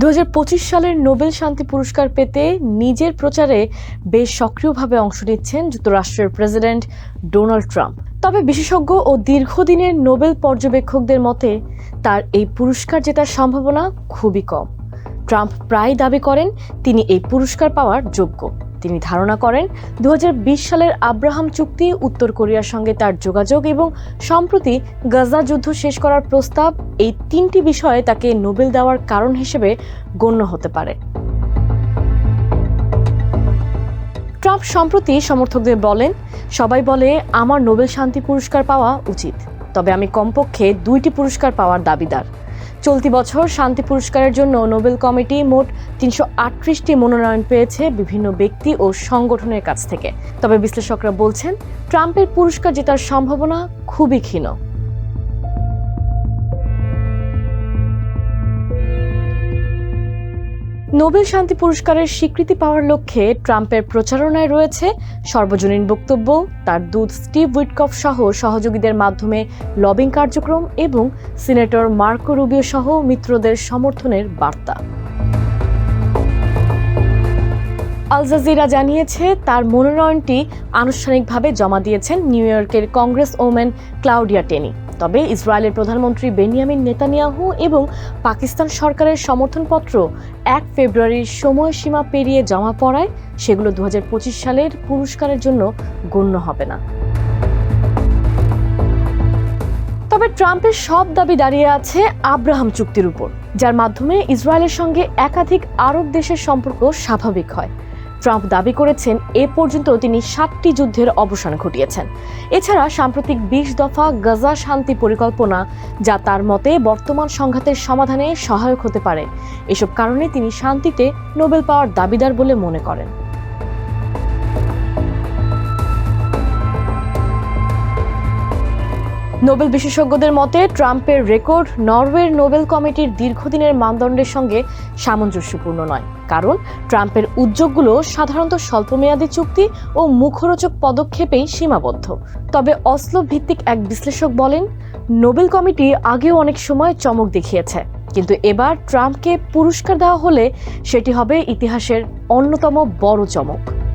দু হাজার পঁচিশ সালের নোবেল শান্তি পুরস্কার পেতে নিজের প্রচারে বেশ সক্রিয়ভাবে অংশ নিচ্ছেন যুক্তরাষ্ট্রের প্রেসিডেন্ট ডোনাল্ড ট্রাম্প। তবে বিশেষজ্ঞ ও দীর্ঘদিনের নোবেল পর্যবেক্ষকদের মতে, তার এই পুরস্কার জেতার সম্ভাবনা খুবই কম। ট্রাম্প প্রায় দাবি করেন, তিনি এই পুরস্কার পাওয়ার যোগ্য। তিনি ধারণা করেন দু হাজার বিশ সালের আব্রাহাম চুক্তি, উত্তর কোরিয়ার সঙ্গে তার যোগাযোগ এবং সম্প্রতি গাজা যুদ্ধ শেষ করার প্রস্তাব, এই তিনটি বিষয়ে তাকে নোবেল দেওয়ার কারণ হিসেবে গণ্য হতে পারে। ট্রাম্প সম্প্রতি সমর্থকদের বলেন, সবাই বলে, আমার নোবেল শান্তি পুরস্কার পাওয়া উচিত। তবে আমি কমপক্ষে দুইটি পুরস্কার পাওয়ার দাবিদার। চলতি বছর শান্তি পুরস্কারের জন্য নোবেল কমিটি মোট তিনশো আটত্রিশটি মনোনয়ন পেয়েছে বিভিন্ন ব্যক্তি ও সংগঠনের কাছ থেকে। তবে বিশ্লেষকরা বলছেন, ট্রাম্পের পুরস্কার জেতার সম্ভাবনা খুবই ক্ষীণ। নোবেল শান্তি পুরস্কারের স্বীকৃতি পাওয়ার লক্ষ্যে ট্রাম্পের প্রচারণায় রয়েছে সর্বজনীন বক্তব্য, তার দূত স্টিভ উইটকফ সহ সহযোগীদের মাধ্যমে লবিং কার্যক্রম এবং সিনেটর মার্কো রুবিও সহ মিত্রদের সমর্থনের বার্তা। আল জাজিরা জানিয়েছে, তার মনোনয়নটি আনুষ্ঠানিকভাবে জমা দিয়েছেন নিউ ইয়র্কের কংগ্রেস ওমেন ক্লাউডিয়া টেনি। তবে ইসরায়েলের প্রধানমন্ত্রী বেনিয়ামিন নেতানিয়াহু এবং পাকিস্তান সরকারের সমর্থনপত্র এক ফেব্রুয়ারির সময়সীমা পেরিয়ে জমা পড়ায় সেগুলো দুহাজার পঁচিশ সালের পুরস্কারের জন্য গণ্য হবে না। তবে ট্রাম্পের সব দাবি দাঁড়িয়ে আছে আব্রাহাম চুক্তির উপর, যার মাধ্যমে ইসরায়েলের সঙ্গে একাধিক আরব দেশের সম্পর্ক স্বাভাবিক হয়। ট্রাম্প দাবি করেছেন, এ পর্যন্ত তিনি সাতটি যুদ্ধের অবসান ঘটিয়েছেন। এছাড়া সাম্প্রতিক বিশ দফা গাজা শান্তি পরিকল্পনা, যা তার মতে বর্তমান সংঘাতের সমাধানে সহায়ক হতে পারে, এসব কারণে তিনি শান্তিতে নোবেল পাওয়ার দাবিদার বলে মনে করেন। নোবেল বিশেষজ্ঞদের মতে, ট্রাম্পের রেকর্ড নরওয়ের নোবেল কমিটির দীর্ঘদিনের মানদণ্ডের সঙ্গে সামঞ্জস্যপূর্ণ নয়। কারণ, ট্রাম্পের উদ্যোগগুলো সাধারণত স্বল্পমেয়াদী চুক্তি ও মুখরোচক পদক্ষেপেই সীমাবদ্ধ। তবে অসলো ভিত্তিক এক বিশ্লেষক বলেন, নোবেল কমিটি আগেও অনেক সময় চমক দেখিয়েছে। কিন্তু এবার ট্রাম্পকে পুরস্কার দেওয়া হলে সেটি হবে ইতিহাসের অন্যতম বড় চমক।